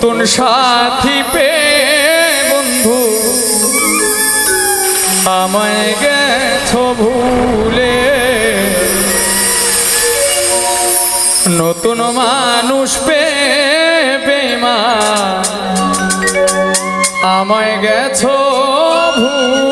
নতুন সাথী পে বন্ধু আমায় গেছ ভুলে। নতুন মানুষ পে বেমা আমায় গেছ ভুল।